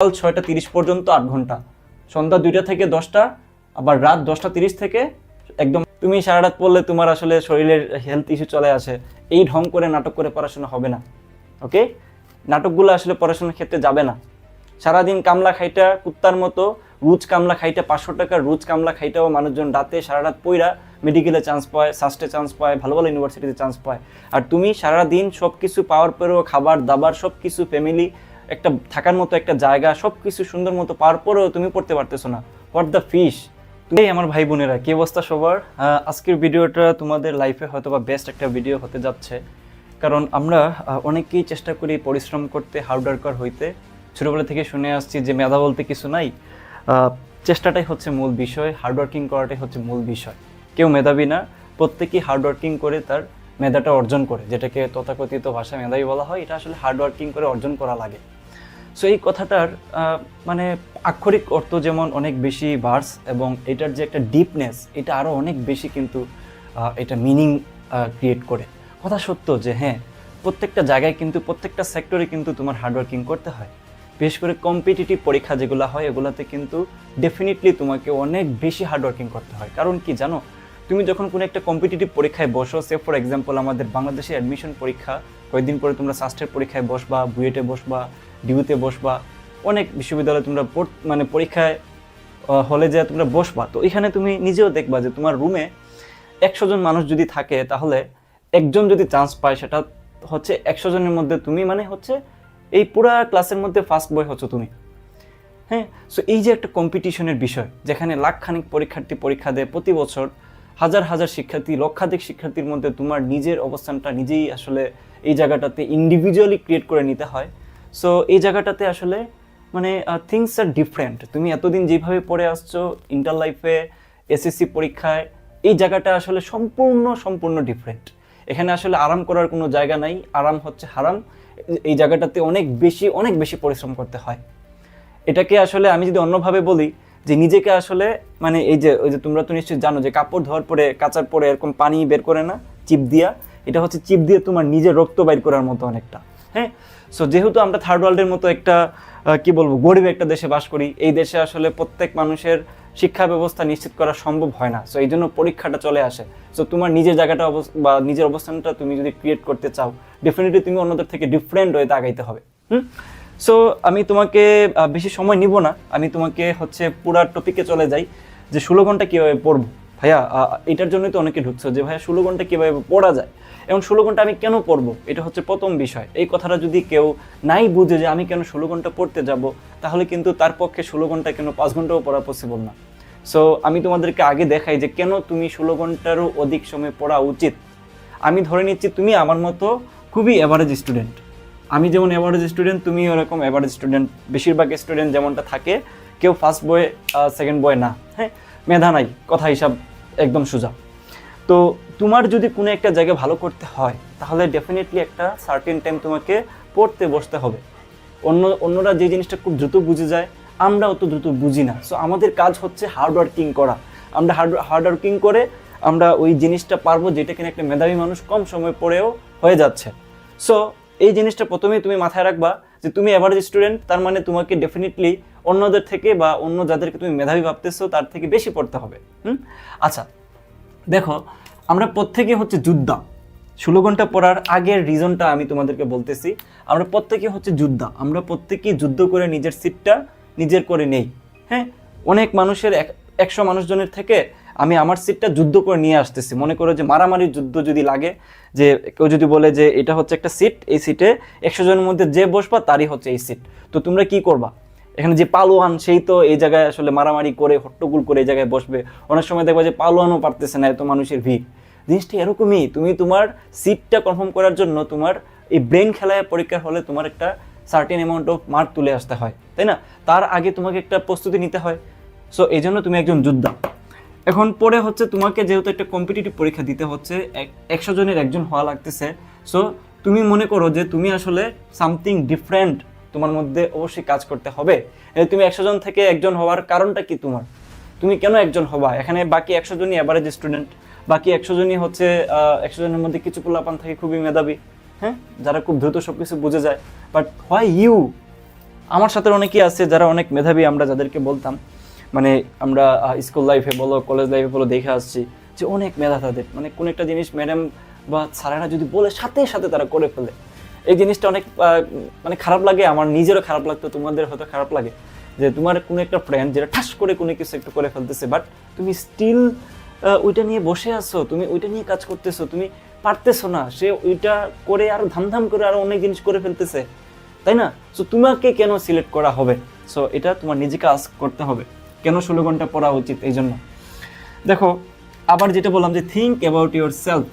সকাল ছয়টা তিরিশ পর্যন্ত আট ঘণ্টা। সন্ধ্যা দুইটা থেকে দশটা, আবার রাত দশটা তিরিশ থেকে একদম তুমি সারা রাত পড়লে তোমার আসলে শরীরের হেলথ ইস্যু চলে আসে। এই ঢং করে নাটক করে পড়াশোনা হবে না ওকে নাটকগুলো আসলে পড়াশোনার ক্ষেত্রে যাবে না। সারাদিন কামলা খাইটা কুত্তার মতো রুচ কামলা খাইটা পাঁচশো টাকার রুজ কামলা খাইটাও মানুষজন রাতে সারা রাত পইরা মেডিকেলে চান্স পায় সাস্টে চান্স পায়, ভালো ভালো ইউনিভার্সিটিতে চান্স পায়। আর তুমি সারা দিন সব কিছু পাওয়ার পরেও খাবার, দাবার সব কিছু ফ্যামিলি একটা থাকার মতো একটা জায়গা সব কিছু সুন্দর মতো পার পরেও তুমি পড়তে পারতেছো না। হোয়াট দ্য ফিশ তুমি আমার ভাই বোনেরা, কি অবস্থা সবার? আজকের ভিডিওটা তোমাদের লাইফে হয়তো বা বেস্ট একটা ভিডিও হতে যাচ্ছে। কারণ আমরা অনেকেই চেষ্টা করি পরিশ্রম করতে হার্ডওয়ার্কার হইতে। ছোটোবেলা থেকে শুনে আসছি যে মেধা বলতে কিছু নাই। চেষ্টাটাই হচ্ছে মূল বিষয় হার্ডওয়ার্কিং করাটাই হচ্ছে মূল বিষয়। কেউ মেধাবী না, প্রত্যেকেই হার্ডওয়ার্কিং করে তার মেধাটা অর্জন করে, যেটাকে তথাকথিত ভাষায় মেধাবী বলা হয়। এটা আসলে হার্ডওয়ার্কিং করে অর্জন করা লাগে। সো এই কথাটার মানে আক্ষরিক অর্থ যেমন অনেক বেশি ভার্স এবং এটার যে একটা ডিপনেস, এটা আরও অনেক বেশি কিন্তু এটা মিনিং ক্রিয়েট করে। কথা সত্য যে হ্যাঁ প্রত্যেকটা জায়গায় কিন্তু, প্রত্যেকটা সেক্টরে কিন্তু তোমার হার্ডওয়ার্কিং করতে হয়। বিশেষ করে কম্পিটিটিভ পরীক্ষা যেগুলো হয়, এগুলোতে কিন্তু ডেফিনেটলি তোমাকে অনেক বেশি হার্ডওয়ার্কিং করতে হয়। কারণ কি জানো? তুমি যখন কোনো একটা কম্পিটিটিভ পরীক্ষায় বসো সে ফর এক্সাম্পল আমাদের বাংলাদেশে অ্যাডমিশন পরীক্ষা, কয়েকদিন পরে তোমরা সাস্টের পরীক্ষায় বসবা বুয়েটে বসবা ডিউতে বসবা, অনেক বিশ্ববিদ্যালয়ে তোমরা মানে পরীক্ষায় হলে যে তোমরা বসবা। তো এখানে তুমি নিজেও দেখবা যে তোমার রুমে একশো জন মানুষ যদি থাকে, তাহলে একজন যদি চান্স পায়, সেটা হচ্ছে একশো জনের মধ্যে তুমি মানে হচ্ছে এই পুরা ক্লাসের মধ্যে ফার্স্ট বয় হচ্ছে তুমি। হ্যাঁ? সো এই যে একটা কম্পিটিশনের বিষয়, যেখানে লাখখানিক পরীক্ষার্থী পরীক্ষা দেয় প্রতি বছর হাজার হাজার শিক্ষার্থী, লক্ষাধিক শিক্ষার্থীর মধ্যে তোমার নিজের অবস্থানটা নিজেই আসলে এই জায়গাটাতে ইন্ডিভিজুয়ালি ক্রিয়েট করে নিতে হয়। সো এই জায়গাটাতে আসলে মানে থিংস আর ডিফারেন্ট তুমি এতদিন যেভাবে পড়ে আসছো ইন্টার লাইফে এসএসসি পরীক্ষায়, এই জায়গাটা আসলে সম্পূর্ণ সম্পূর্ণ ডিফারেন্ট এখানে আসলে আরাম করার কোনো জায়গা নাই। আরাম হচ্ছে হারাম। এই জায়গাটাতে অনেক বেশি অনেক বেশি পরিশ্রম করতে হয়। এটাকে আসলে আমি যদি অন্যভাবে বলি যে নিজেকে আসলে মানে এই যে, ওই যে তোমরা তো নিশ্চয়ই জানো যে কাপড় ধোয়ার পরে, কাচার পরে এরকম পানি বের করে না, চিপ দিয়া। এটা হচ্ছে চিপ দিয়ে তোমার নিজের রক্ত বাইর করার মতো অনেকটা হ্যাঁ? সো যেহেতু আমরা থার্ড ওয়ার্ল্ডের মতো একটা কি বলব, গরিব একটা দেশে বাস করি, এই দেশে আসলে প্রত্যেক মানুষের শিক্ষা ব্যবস্থা নিশ্চিত করা সম্ভব হয় না। সো এই জন্য পরীক্ষাটা চলে আসে। সো তোমার নিজের জায়গাটা বা নিজের অবস্থানটা তুমি যদি ক্রিয়েট করতে চাও ডেফিনেটলি তুমি অন্যদের থেকে ডিফারেন্ট ওয়েতে আগাইতে হবে, হুম? সো আমি তোমাকে বেশি সময় নিব না। আমি তোমাকে হচ্ছে পুরা টপিকে চলে যাই যে ষোলো ঘণ্টা কীভাবে পড়ব। ভাইয়া এটার জন্যই তো অনেকে ঢুকছো যে, ভাইয়া, ষোলো ঘণ্টা কীভাবে পড়া যায়? এবং ষোলো ঘণ্টা আমি কেন পড়ব? এটা হচ্ছে প্রথম বিষয়। এই কথাটা যদি কেউ নাই বুঝে যে, আমি কেন ষোলো ঘণ্টা পড়তে যাব? তাহলে কিন্তু তার পক্ষে ষোলো ঘণ্টা কেন পাঁচ ঘন্টাও পড়া পসিবল না। সো আমি তোমাদেরকে আগে দেখাই যে, কেন তুমি ষোলো ঘন্টারও অধিক সময় পড়া উচিত? আমি ধরে নিচ্ছি তুমি আমার মতো খুবই অ্যাভারেজ স্টুডেন্ট আমি যেমন অ্যাভারেজ স্টুডেন্ট তুমি ওরকম অ্যাভারেজ স্টুডেন্ট বেশিরভাগ স্টুডেন্ট যেমনটা থাকে, কেউ ফার্স্ট বয়ে সেকেন্ড বয়ে না। হ্যাঁ মেধা নাই, কথা হিসাব একদম সোজা। তো তোমার যদি কোনো একটা জায়গায় ভালো করতে হয়, তাহলে ডেফিনেটলি একটা সার্টেন টাইম তোমাকে পড়তে বসতে হবে। অন্য, অন্যরা যে জিনিসটা খুব দ্রুত বুঝে যায় আমরা অত দ্রুত বুঝি না। সো আমাদের কাজ হচ্ছে হার্ড ওয়ার্কিং করা। আমরা হার্ড হার্ড ওয়ার্কিং করে আমরা ওই জিনিসটা পারব যেটা কিনা একটা মেধাবী মানুষ কম সময় পড়েও হয়ে যাচ্ছে। সো এই জিনিসটা প্রথমেই তুমি মাথায় রাখবা যে তুমি অ্যাভারেজ স্টুডেন্ট তার মানে তোমাকে ডেফিনেটলি অন্যদের থেকে বা অন্য যাদেরকে তুমি মেধাবী ভাবতেছো, তার থেকে বেশি পড়তে হবে। হুম? আচ্ছা দেখো, আমরা প্রত্যেকে হচ্ছে যোদ্ধা। ষোলো ঘণ্টা পড়ার আগের রিজনটা আমি তোমাদেরকে বলতেছি। আমরা প্রত্যেকে হচ্ছে যোদ্ধা। আমরা প্রত্যেকেই যুদ্ধ করে নিজের সিটটা নিজের করে নেই। হ্যাঁ? অনেক মানুষের এক, একশো মানুষজনের থেকে আমি আমার সিটটা যুদ্ধ করে নিয়ে আসতেছি। মনে করো যে মারামারি যুদ্ধ যদি লাগে, যে কেউ যদি বলে যে এটা হচ্ছে একটা সিট এই সিটে একশো জনের মধ্যে যে বসবা, তারই হচ্ছে এই সিট তো তোমরা কি করবা? এখানে যে পালোয়ান, সেই তো এই জায়গায় আসলে মারামারি করে, হট্টগোল করে এই জায়গায় বসবে। অনেক সময় দেখবা যে পালোয়ানও পারতেছে না, এত মানুষের ভিড়। জিনিসটা এরকমই, তুমি তোমার সিটটা কনফার্ম করার জন্য তোমার এই ব্রেন খেলায় পরীক্ষার হলে তোমার একটা সার্টেন অ্যামাউন্ট অফ মার্ক তুলে আসতে হয়, তাই না? তার আগে তোমাকে একটা প্রস্তুতি নিতে হয়। সো এই জন্য তুমি একজন যোদ্ধা। এখন পরে হচ্ছে তোমাকে যেহেতু একটা কম্পিটিটিভ পরীক্ষা দিতে হচ্ছে, এক- একশো জনের একজন হওয়া লাগতেছে। সো তুমি মনে করো যে তুমি আসলে সামথিং ডিফারেন্ট তোমার মধ্যে অবশ্যই কাজ করতে হবে। তুমি একশো জন থেকে একজন হওয়ার কারণটা কি তোমার? তুমি কেন একজন হবা? এখানে বাকি একশো জনই অ্যাভারেজ স্টুডেন্ট বাকি একশো জনই হচ্ছে একশো জনের মধ্যে কিছু পোলাপান থাকে খুবই মেধাবী হ্যাঁ? যারা খুব দ্রুত সব কিছু বুঝে যায়। বাট হোয়াই ইউ আমার সাথে অনেকেই আছে যারা অনেক মেধাবী, আমরা যাদেরকে বলতাম। মানে আমরা স্কুল লাইফে বলো কলেজ লাইফে বলো দেখে আসছি যে অনেক মেধা তাদের। মানে কোনো একটা জিনিস ম্যাডাম বা স্যারেরা যদি বলে, সাথে সাথে তারা করে ফেলে। এই জিনিসটা অনেক মানে খারাপ লাগে, আমার নিজেরও খারাপ লাগতো, তোমাদের হয়তো খারাপ লাগে যে তোমার কোনো একটা ফ্রেন্ড যেটা ঠাস করে কোনো কিছু একটু করে ফেলতেছে বাট তুমি স্টিল ওইটা নিয়ে বসে আছো, তুমি ওইটা নিয়ে কাজ করতেছো, তুমি পারতেছো না। সে ওইটা করে আরও ধামধাম করে আরও অনেক জিনিস করে ফেলতেছে, তাই না? সো তোমাকে কেন সিলেক্ট করা হবে? সো এটা তোমার নিজেকে আস করতে হবে। কেন ষোলো ঘণ্টা পড়া উচিত এই জন্য? দেখো, আবার যেটা বললাম যে থিঙ্ক অ্যাবাউট ইউর সেলফ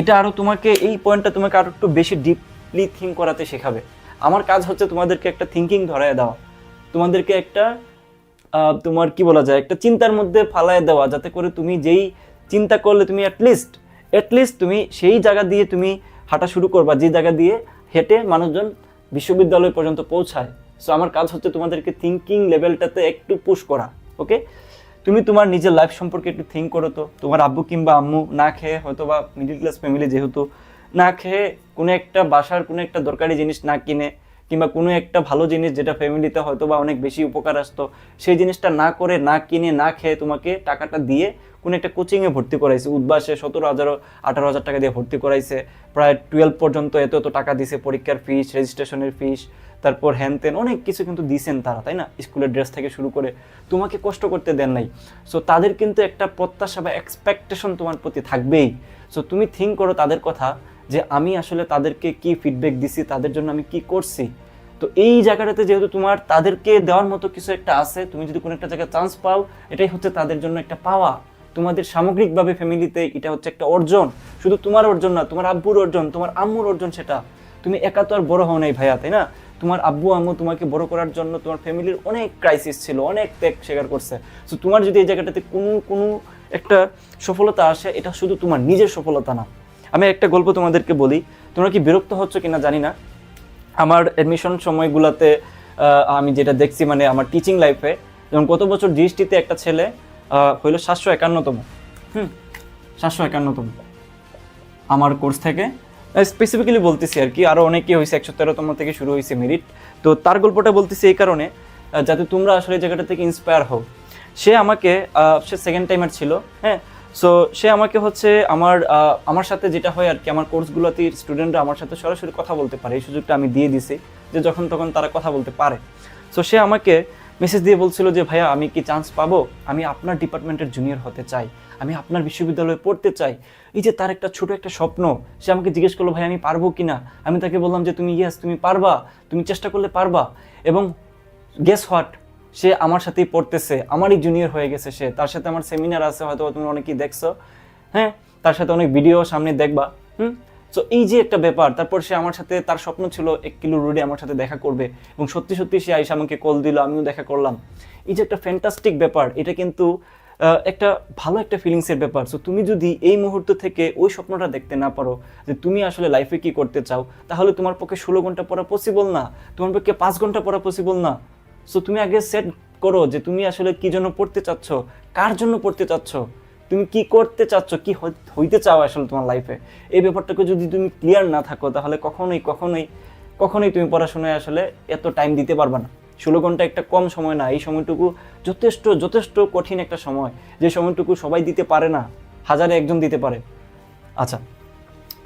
এটা আরও তোমাকে, এই পয়েন্টটা তোমাকে আরও একটু বেশি ডিপলি থিঙ্ক করাতে শেখাবে। আমার কাজ হচ্ছে তোমাদেরকে একটা থিঙ্কিং ধরায় দেওয়া। তোমাদেরকে একটা তোমার কি বলা যায়, একটা চিন্তার মধ্যে ফালায় দেওয়া, যাতে করে তুমি যেই চিন্তা করলে তুমি অ্যাটলিস্ট অ্যাটলিস্ট তুমি সেই জায়গা দিয়ে তুমি হাঁটা শুরু করবা, যে জায়গা দিয়ে হেঁটে মানুষজন বিশ্ববিদ্যালয় পর্যন্ত পৌঁছায়। সো আমার কাজ হচ্ছে তোমাদেরকে থিঙ্কিং লেভেলটাতে একটু পুশ করা ওকে তুমি তোমার নিজের লাইফ সম্পর্কে একটু থিঙ্ক করো তো। তোমার আব্বু কিংবা আম্মু না খেয়ে হয়তো বা মিডিল ক্লাস ফ্যামিলি যেহেতু, না খেয়ে কোনো একটা বাসার কোনো একটা দরকারি জিনিস না কিনে কিংবা কোনো একটা ভালো জিনিস যেটা ফ্যামিলিতে হয়তো বা অনেক বেশি উপকার আসতো, সেই জিনিসটা না করে, না কিনে, না খেয়ে তোমাকে টাকাটা দিয়ে কোনো একটা কোচিংয়ে ভর্তি করাইছে। উদ্বাসে সতেরো হাজারো আঠারো হাজার টাকা দিয়ে ভর্তি করাইছে। প্রায় টুয়েলভ পর্যন্ত এত এত টাকা দিছে, পরীক্ষার ফিস রেজিস্ট্রেশনের ফিস তারপর হ্যান ত্যান, অনেক কিছু কিন্তু দিছেন তারা, তাই না? স্কুলের ড্রেস থেকে শুরু করে তোমাকে কষ্ট করতে দেন নাই। সো তাদের কিন্তু একটা প্রত্যাশা বা এক্সপেকটেশন তোমার প্রতি থাকবেই। সো তুমি থিঙ্ক করো তাদের কথা যে আমি আসলে তাদেরকে কি ফিডব্যাক দিছি, তাদের জন্য আমি কি করছি? তো এই জায়গাটাতে যেহেতু তোমার তাদেরকে দেওয়ার মতো কিছু একটা আছে, তুমি যদি কোনো একটা জায়গায় চান্স পাও, এটাই হচ্ছে তাদের জন্য একটা পাওয়া। তোমাদের সামগ্রিকভাবে ফ্যামিলিতে এটা হচ্ছে একটা অর্জন। শুধু তোমার অর্জন না, তোমার আব্বুর অর্জন, তোমার আম্মুর অর্জন সেটা। তুমি একা তো আর বড় হও নাই ভাইয়া, তাই না? তোমার আব্বু, আম্মু তোমাকে বড় করার জন্য তোমার ফ্যামিলির অনেক ক্রাইসিস ছিল, অনেক ত্যাগ স্বীকার করছে। তো তোমার যদি এই জায়গাটাতে কোনো কোনো একটা সফলতা আসে, এটা শুধু তোমার নিজের সফলতা না। আমি একটা গল্প তোমাদেরকে বলি। তোমরা কি বিরক্ত হচ্ছ কিনা জানি না। আমার অ্যাডমিশন সময়গুলোতে আমি যেটা দেখছি মানে আমার টিচিং লাইফে যেমন গত বছর জিএসটিতে একটা ছেলে হইল সাতশো একান্নতম। হুম, সাতশো একান্নতম। আমার কোর্স থেকে স্পেসিফিক্যালি বলতেছি আর কি আরও অনেকে হয়েছে, একশো তেরোতম থেকে শুরু হয়েছে মেরিট তো তার গল্পটা বলতেছি এই কারণে যাতে তোমরা আসলে এই জায়গাটা থেকে ইন্সপায়ার হও। সে আমাকে সে সেকেন্ড টাইমার ছিল হ্যাঁ? সো সে আমাকে হচ্ছে আমার আমার সাথে যেটা হয় আর কি, আমার কোর্সগুলোতে স্টুডেন্টরা আমার সাথে সরাসরি কথা বলতে পারে, এই সুযোগটা আমি দিয়ে দিছি, যে যখন তখন তারা কথা বলতে পারে। সো সে আমাকে মেসেজ দিয়ে বলছিল যে, ভাইয়া, আমি কি চান্স পাবো? আমি আপনার ডিপার্টমেন্টের জুনিয়র হতে চাই। আমি আপনার বিশ্ববিদ্যালয়ে পড়তে চাই। এই যে তার একটা ছোট একটা স্বপ্ন, সে আমাকে জিজ্ঞেস করল ভাই আমি পারব কি না? আমি তাকে বললাম যে, তুমি ইয়েস তুমি পারবা। তুমি চেষ্টা করলে পারবা। এবং গেস হোয়াট সে আমার সাথেই পড়তেছে। আমারই জুনিয়র হয়ে গেছে সে। তার সাথে আমার সেমিনার আছে হয়তো তুমি অনেকেই দেখছ। হ্যাঁ তার সাথে অনেক ভিডিও সামনে দেখবা। হুম? সো এই যে একটা ব্যাপার, তারপর সে আমার সাথে, তার স্বপ্ন ছিল এক কিলো রোডে আমার সাথে দেখা করবে। এবং সত্যি সত্যি সে আইসা আমাকে কল দিল, আমিও দেখা করলাম। এই যে একটা ফ্যান্টাস্টিক ব্যাপার, এটা কিন্তু একটা ভালো একটা ফিলিংসের ব্যাপার। সো তুমি যদি এই মুহূর্ত থেকে ওই স্বপ্নটা দেখতে না পারো, যে তুমি আসলে লাইফে কি করতে চাও, তাহলে তোমার পক্ষে ষোলো ঘণ্টা পড়া পসিবল না। তোমার পক্ষে পাঁচ ঘণ্টা পড়া পসিবল না। সো তুমি আগে সেট করো যে তুমি আসলে কি জন্য পড়তে চাচ্ছ, কার জন্য পড়তে চাচ্ছ। তুমি কি করতে চাচ্ছ? কি হই- হইতে চাও আসলে তোমার লাইফে এই ব্যাপারটাকে যদি তুমি ক্লিয়ার না থাকো, তাহলে কখনোই কখনোই কখনোই তুমি পড়াশোনায় আসলে এত টাইম দিতে পারবে না। ষোলো ঘণ্টা একটা কম সময় না, এই সময়টুকু যথেষ্ট যথেষ্ট কঠিন একটা সময়, যে সময়টুকু সবাই দিতে পারে না, হাজারে একজন দিতে পারে। আচ্ছা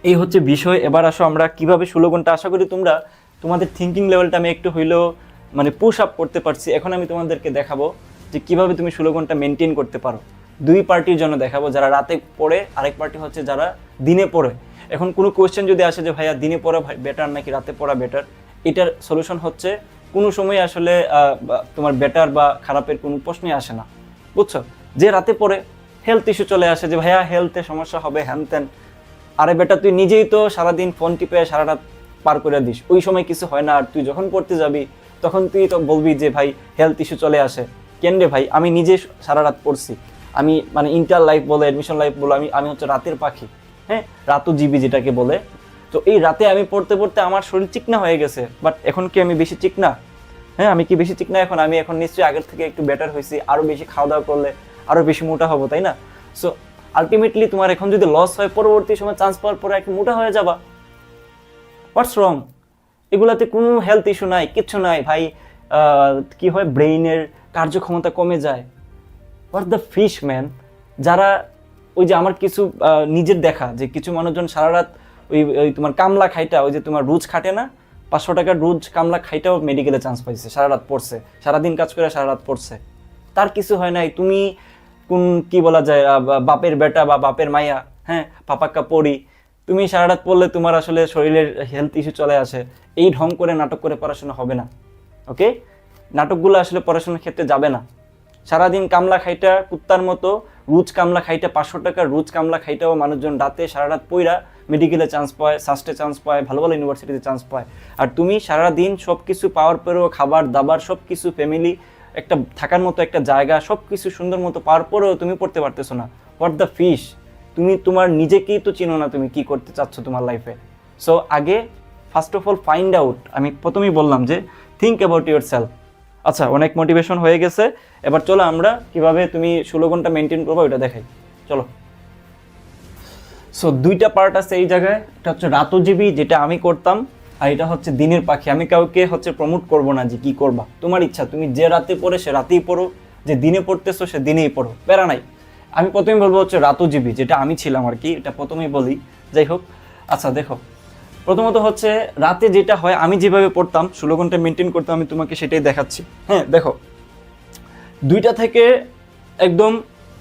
এই হচ্ছে বিষয়। এবার আসো আমরা কীভাবে ষোলো ঘণ্টা, আশা করি তোমরা তোমাদের থিঙ্কিং লেভেলটা আমি একটু হইলেও মানে পুশ আপ করতে পারছি। এখন আমি তোমাদেরকে দেখাবো যে কীভাবে তুমি ষোলো ঘণ্টা মেনটেন করতে পারো। দুই পার্টির জন্য দেখাবো, যারা রাতে পড়ে, আরেক পার্টি হচ্ছে যারা দিনে পড়ে। এখন কোনো কোয়েশ্চেন যদি আসে যে, ভাইয়া, দিনে পড়া বেটার নাকি রাতে পড়া বেটার এটার সলিউশন হচ্ছে, কোনো সময় আসলে তোমার বেটার বা খারাপের কোনো প্রশ্নই আসে না। বুঝছ? যে রাতে পড়ে হেলথ ইস্যু চলে আসে যে, ভাইয়া হেলথে সমস্যা হবে, হ্যান ত্যান। আরে বেটা, তুই নিজেই তো সারাদিন ফোন টিপে সারা রাত পার করে দিস। ওই সময় কিছু হয় না, আর তুই যখন পড়তে যাবি, তখন তুই তো বলবি যে, ভাই হেলথ ইস্যু চলে আসে। কেন রে ভাই? আমি নিজে সারা রাত পড়ছি। আমি মানে ইন্টার লাইফ বলে অ্যাডমিশন লাইফ বলে, আমি আমি হচ্ছে রাতের পাখি। হ্যাঁ? রাতু জিবি যেটাকে বলে। তো এই রাতে আমি পড়তে পড়তে আমার শরীর চিকনা হয়ে গেছে বাট এখন কি আমি বেশি চিকনা? হ্যাঁ আমি কি বেশি চিকনা এখন? আমি এখন নিশ্চয়ই আগের থেকে একটু বেটার হয়েছি আরও বেশি খাওয়া দাওয়া করলে আরও বেশি মোটা হব, তাই না? সো আলটিমেটলি তোমার এখন যদি লস হয়, পরবর্তী সময় চান্স পাওয়ার পরে একটু মোটা হয়ে যাবা। হোয়াটস রং এগুলাতে কোনো হেলথ ইস্যু নাই, কিচ্ছু নাই। ভাই কি হয়? ব্রেইনের কার্যক্ষমতা কমে যায়। হোয়াট দ্য ফিশ ম্যান যারা ওই যে আমার কিছু নিজের দেখা, যে কিছু মানুষজন সারা রাত ওই ওই তোমার কামলা খাইটা, ওই যে তোমার রুজ খাটে না, পাঁচশো টাকার রুজ কামলা খাইটাও মেডিকেলে চান্স পাইছে, সারা রাত পড়ছে, সারাদিন কাজ করে সারা রাত পড়ছে। তার কিছু হয় নাই, তুমি কোন, কি বলা যায় বাপের বেটা বা বাপের মায়া হ্যাঁ পাপাক্কা পড়ি তুমি সারা রাত পড়লে তোমার আসলে শরীরের হেলথ ইস্যু চলে আসে, এই ঢং করে নাটক করে পড়াশোনা হবে না ওকে নাটকগুলো আসলে পড়াশোনার ক্ষেত্রে যাবে না। সারাদিন কামলা খাইটা কুত্তার মতো, রুজ কামলা খাইটা পাঁচশো টাকা, রুজ কামলা খাইটাও মানুষজন রাতে সারা রাত পইরা মেডিকেলে চান্স পায় সাস্টে চান্স পায়, ভালো ভালো ইউনিভার্সিটিতে চান্স পায়। আর তুমি সারা দিন সব কিছু পাওয়ার পরেও খাবার, দাবার সব কিছু ফ্যামিলি একটা থাকার মতো একটা জায়গা সব কিছু সুন্দর মতো পাওয়ার পরেও তুমি পড়তে পারতেছো না। হোয়াট দ্য ফিশ তুমি, তোমার নিজেকেই তো চিনো না তুমি কি করতে চাচ্ছ তোমার লাইফে সো আগে first of all find out আমি প্রথমেই বললাম যে থিঙ্ক অ্যাবাউট ইউর সেলফ আচ্ছা অনেক মোটিভেশন হয়ে গেছে। এবার চলো আমরা কীভাবে তুমি ষোলো ঘণ্টা মেনটেন করব ওইটা দেখাই। চলো। সো দুইটা পার্ট আছে এই জায়গায়। এটা হচ্ছে রাতজীবী, যেটা আমি করতাম, আর এটা হচ্ছে দিনের পাখি। আমি কাউকে হচ্ছে প্রমোট করব না যে কি করবা। তোমার ইচ্ছা, তুমি যে রাতে পড়ে সে রাতেই পড়ো, যে দিনে পড়তেছো সে দিনেই পড়ো। প্যারা নাই। আমি প্রথমে বলব হচ্ছে রাতজীবী, যেটা আমি ছিলাম আর কি, এটা প্রথমেই বলি। যাই হোক আচ্ছা দেখো। প্রথমত হচ্ছে, রাতে যেটা হয়, আমি যেভাবে পড়তাম, ষোলো ঘণ্টা মেনটেন করতাম, আমি তোমাকে সেটাই দেখাচ্ছি। হ্যাঁ দেখো। দুইটা থেকে একদম,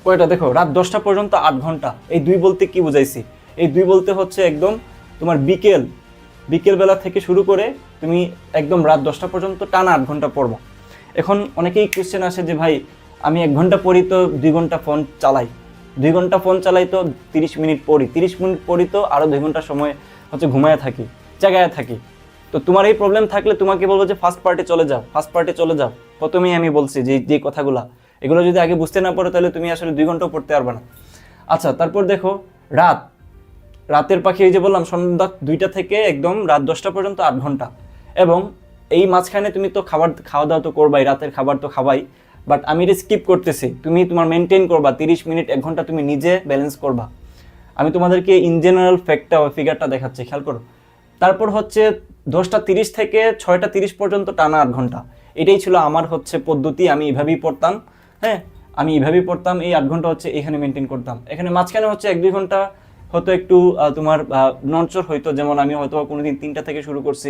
কয়টা দেখো, রাত দশটা পর্যন্ত আট ঘণ্টা। এই দুই বলতে কি বুঝাইছি? এই দুই বলতে হচ্ছে একদম তোমার বিকেল বিকেল বেলা থেকে শুরু করে তুমি একদম রাত দশটা পর্যন্ত টানা আট ঘণ্টা পড়ব। এখন অনেকেই কোশ্চেন আসে যে, ভাই, আমি এক ঘণ্টা পড়ি তো দুই ঘণ্টা ফোন চালাই। দুই ঘণ্টা ফোন চালাই তো তিরিশ মিনিট পড়ি। তিরিশ মিনিট পড়ি তো আরও দুই ঘণ্টা সময় হচ্ছে ঘুমায় থাকি জায়গায় থাকি। তো তোমার এই প্রবলেম থাকলে তোমাকে বলব যে ফার্স্ট পার্টে চলে যাও ফার্স্ট পার্টে চলে যাও। প্রথমেই আমি বলছি যে যে কথাগুলা, এগুলো যদি আগে বুঝতে না পারো তাহলে তুমি আসলে দুই ঘন্টাও পড়তে পারবে না। আচ্ছা তারপর দেখো, রাত। রাতের পাখি এই যে বললাম, সন্ধ্যা দুইটা থেকে একদম রাত দশটা পর্যন্ত আট ঘণ্টা। এবং এই মাঝখানে তুমি তো খাবার খাওয়া দাওয়া তো করবাই, রাতের খাবার তো খাবাই। বাট আমি এটা স্কিপ করতেছি। তুমি তোমার মেনটেন করবা, তিরিশ মিনিট, এক ঘণ্টা তুমি নিজে ব্যালেন্স করবা। আমি তোমাদেরকে ইন জেনারেল ফ্যাক্টটা বা ফিগারটা দেখাচ্ছি, খেয়াল করো। তারপর হচ্ছে দশটা তিরিশ থেকে ছয়টা তিরিশ পর্যন্ত টানা আট ঘণ্টা। এটাই ছিল আমার হচ্ছে পদ্ধতি, আমি এভাবেই পড়তাম হ্যাঁ? আমি এভাবেই পড়তাম, এই আট ঘণ্টা হচ্ছে এখানে মেনটেন করতাম। এখানে মাঝখানে হচ্ছে এক দুই ঘণ্টা হয়তো একটু তোমার নড়চড় হইতো, যেমন আমি হয়তো কোনোদিন তিনটা থেকে শুরু করছি,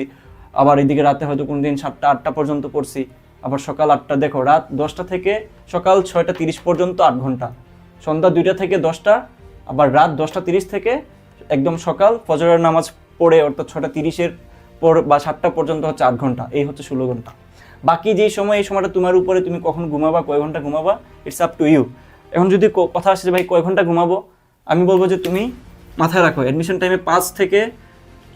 আবার এদিকে রাতে হয়তো কোনোদিন সাতটা, আটটা পর্যন্ত পড়ছি, আবার সকাল আটটা, দেখো, রাত দশটা থেকে সকাল ছয়টা তিরিশ পর্যন্ত আট ঘণ্টা। সন্ধ্যা দুইটা থেকে দশটা আবার রাত দশটা তিরিশ থেকে একদম সকাল ফজরের নামাজ পড়ে অর্থাৎ ছটা তিরিশের পর বা সাতটা পর্যন্ত হচ্ছে আট ঘণ্টা। এই হচ্ছে ষোলো ঘণ্টা। বাকি যেই সময়, এই সময়টা তোমার উপরে তুমি কখন ঘুমাবা, কয় ঘণ্টা ঘুমাবা ইটস আপ টু ইউ এখন যদি কথা আসে ভাই কয় ঘণ্টা ঘুমাবো, আমি বলব যে তুমি মাথায় রাখো অ্যাডমিশন টাইমে পাঁচ থেকে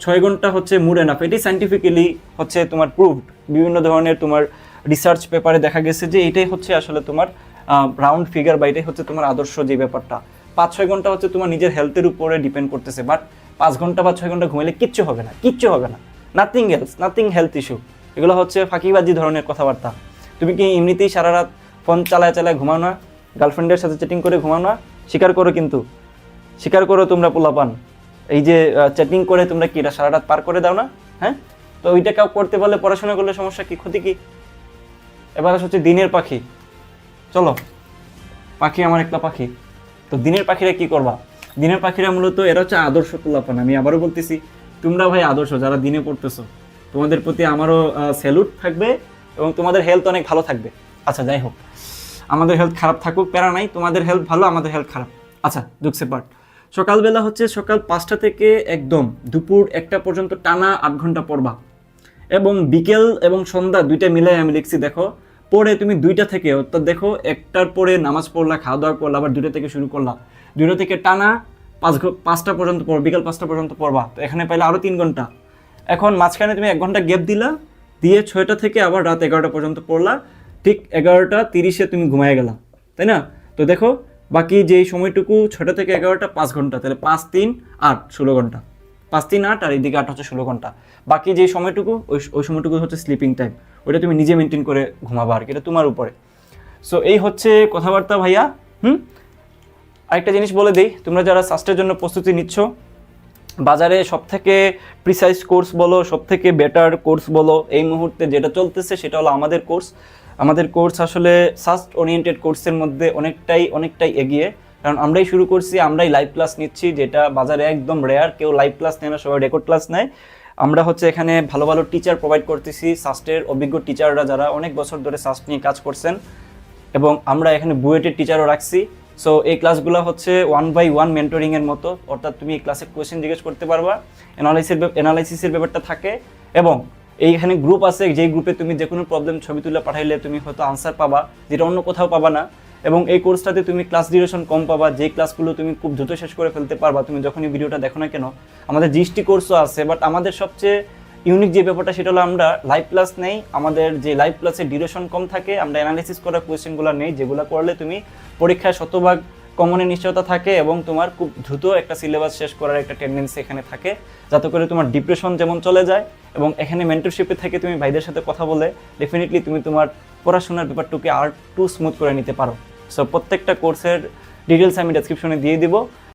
ছয় ঘণ্টা হচ্ছে মুড এনাফ এটি সাইন্টিফিক্যালি হচ্ছে তোমার প্রুভড বিভিন্ন ধরনের তোমার রিসার্চ পেপারে দেখা গেছে যে এটাই হচ্ছে আসলে তোমার রাউন্ড ফিগার বা এটাই হচ্ছে তোমার আদর্শ যে ব্যাপারটা। পাঁচ ছয় ঘণ্টা হচ্ছে তোমার নিজের হেলথের উপরে ডিপেন্ড করতেছে বাট পাঁচ ঘণ্টা বা ছয় ঘণ্টা ঘুমাইলে কিচ্ছু হবে না, কিচ্ছু হবে না। Nothing else nothing health issue এগুলো হচ্ছে ফাঁকিবাজি ধরনের কথাবার্তা। তুমি কি এমনিতেই সারা রাত ফোন চালায় চালায় ঘুমাও না? গার্লফ্রেন্ডের সাথে চেটিং করে ঘুমাও না? স্বীকার করো কিন্তু। স্বীকার করো তোমরা পোলাপান। এই যে চ্যাটিং করে তোমরা কি এটা সারা রাত পার করে দাও না? হ্যাঁ? তো ওইটা কেউ করতে পারলে পড়াশোনা করলে সমস্যা কি, ক্ষতি কি? এবার হচ্ছে দিনের পাখি। চলো, পাখি আমার একটা পাখি। তো দিনের পাখিরা কি করবা? দিনের পাখিরা মূলত এরা হচ্ছে আদর্শ পোলাপান আমি আবারও বলতেছি, তোমরা ভাই আদর্শ, যারা দিনে পড়তেছো, তোমাদের প্রতি আমারও স্যালুট থাকবে এবং তোমাদের হেলথ অনেক ভালো থাকবে। আচ্ছা যাই হোক, আমাদের হেলথ খারাপ থাকুক, প্যারা নাই, তোমাদের হেলথ ভালো, আমাদের হেলথ খারাপ। আচ্ছা দুঃখে পার্ট সকালবেলা হচ্ছে সকাল পাঁচটা থেকে একদম দুপুর একটা পর্যন্ত টানা আট ঘণ্টা পড়বা। এবং বিকেল এবং সন্ধ্যা দুইটা মিলাই আমি লিখছি, দেখো পরে তুমি দুইটা থেকে, অর্থাৎ দেখো একটার পরে নামাজ পড়লা খাওয়া দাওয়া করলা, আবার দুইটা থেকে শুরু করলা। দুইটা থেকে টানা পাঁচ পাঁচটা পর্যন্ত পড় বিকেল পাঁচটা পর্যন্ত পড়বা। তো এখানে পাইলে আরও তিন ঘণ্টা। এখন মাঝখানে তুমি এক ঘণ্টা গ্যাপ দিলা, দিয়ে ছয়টা থেকে আবার রাত এগারোটা পর্যন্ত পড়লা। ঠিক এগারোটা তিরিশে তুমি ঘুমায় গেলা। তাই না? তো দেখো, বাকি যেই সময়টুকু ছটা থেকে এগারোটা পাঁচ ঘণ্টা, তাহলে পাঁচ, তিন, আট, ষোলো ঘণ্টা। পাঁচ, তিন, আট, আর এইদিকে আট হচ্ছে ষোলো ঘণ্টা। বাকি যে সময়টুকু, ওই ওই সময়টুকু হচ্ছে স্লিপিং টাইম ওইটা তুমি নিজে মেনটেন করে ঘুমাবা আর কি, এটা তোমার উপরে। সো এই হচ্ছে কথাবার্তা ভাইয়া, হুম? আরেকটা জিনিস বলে দিই, তোমরা যারা সাস্টের জন্য প্রস্তুতি নিচ্ছ, বাজারে সব থেকে প্রিসাইজ কোর্স বলো সব থেকে বেটার কোর্স বলো, এই মুহূর্তে যেটা চলতেছে সেটা হলো আমাদের কোর্স আমাদের কোর্স আসলে সাস্ট ওরিয়েন্টেড কোর্সের মধ্যে অনেকটাই অনেকটাই এগিয়ে। কারণ আমরাই শুরু করছি, আমরাই লাইভ ক্লাস নিচ্ছি, যেটা বাজারে একদম রেয়ার কেউ লাইভ ক্লাস নেয় না, সবাই রেকর্ড ক্লাস নেয়। আমরা হচ্ছে এখানে ভালো ভালো টিচার প্রোভাইড করতেছি সাস্টের অভিজ্ঞ টিচাররা যারা অনেক বছর ধরে সাস্ট নিয়ে কাজ করছেন এবং আমরা এখানে বুয়েটের টিচারও রাখছি। সো এই ক্লাসগুলো হচ্ছে ওয়ান বাই ওয়ান মেন্টরিং এর মতো। অর্থাৎ তুমি এই ক্লাসে কোয়েশ্চেন জিজ্ঞেস করতে পারবা অ্যানালাইসিস অ্যানালাইসিসের ব্যাপারটা থাকে এবং এইখানে গ্রুপ আছে, যেই গ্রুপে তুমি যে কোনো প্রবলেম ছবি তুলে পাঠাইলে তুমি হয়তো আনসার পাবা, যেটা অন্য কোথাও পাবা না। এবং এই কোর্সটাতে তুমি ক্লাস ডিউরেশন কম পাবা যে ক্লাসগুলো তুমি খুব দ্রুত শেষ করে ফেলতে পারবা, তুমি যখনই ভিডিওটা দেখো না কেন, আমাদের জিএসটি কোর্সও আছে বাট আমাদের সবচেয়ে ইউনিক যে ব্যাপারটা সেটা হলো আমরা লাইভ ক্লাস নেই, আমাদের যে লাইভ ক্লাসের ডিউরেশন কম থাকে, আমরা অ্যানালিসিস করা কোয়েশ্চেনগুলো নেই, যেগুলো করলে তুমি পরীক্ষায় শতভাগ কমনের নিশ্চয়তা থাকে এবং তোমার খুব দ্রুত একটা সিলেবাস শেষ করার একটা টেন্ডেন্সি এখানে থাকে, যাতে করে তোমার ডিপ্রেশন যেমন চলে যায়, এবং এখানে মেন্টরশিপে থেকে তুমি ভাইদের সাথে কথা বলে ডেফিনেটলি তুমি তোমার পড়াশোনার ব্যাপারটুকে আর টু স্মুথ করে নিতে পারো। সো প্রত্যেকটা কোর্সের ডিটেলস আমি ডেসক্রিপশনে দিয়ে দিব।